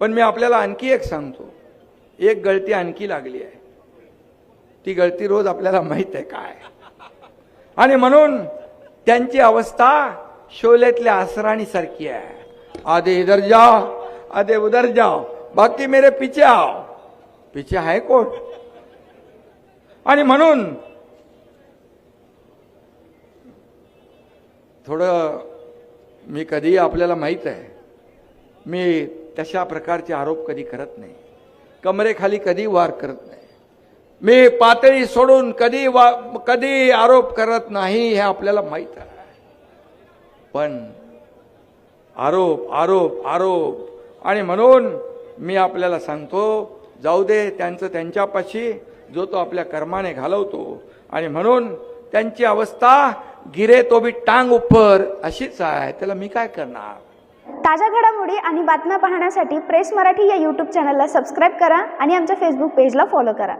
पण मी आपल्याला आणखी एक सांगतो. एक गळती आणखी लागली आहे. ती गळती रोज आपल्याला माहीत आहे काय. आणि म्हणून त्यांची अवस्था शोलेतल्या आसराणी सारखी आहे. आधे इधर जाओ आधे उधर जाओ बाकी मेरे पीछे आओ. पिछे आहे कोण? आणि म्हणून थोडं मी कधी आपल्याला माहीत आहे. मी तशा प्रकारचे आरोप कधी करत नाही. कमरेखाली कधी वार करत नाही. मी पातळी सोडून कधी वा कधी आरोप करत नाही हे आपल्याला माहीत आहे. पण आरोप आरोप आरोप आणि म्हणून मी आपल्याला सांगतो जाऊ दे त्यांचं त्यांच्यापाशी जो तो आपल्या कर्माने घालवतो आणि म्हणून त्यांची अवस्था गिरे तो बी टांग उपर अशीच आहे. त्याला मी काय करणार? ताज्या घडामोडी आणि बातम्या पाहण्यासाठी प्रेस मराठी या यूट्यूब चॅनलला सबस्क्राईब करा आणि आमच्या फेसबुक पेजला फॉलो करा.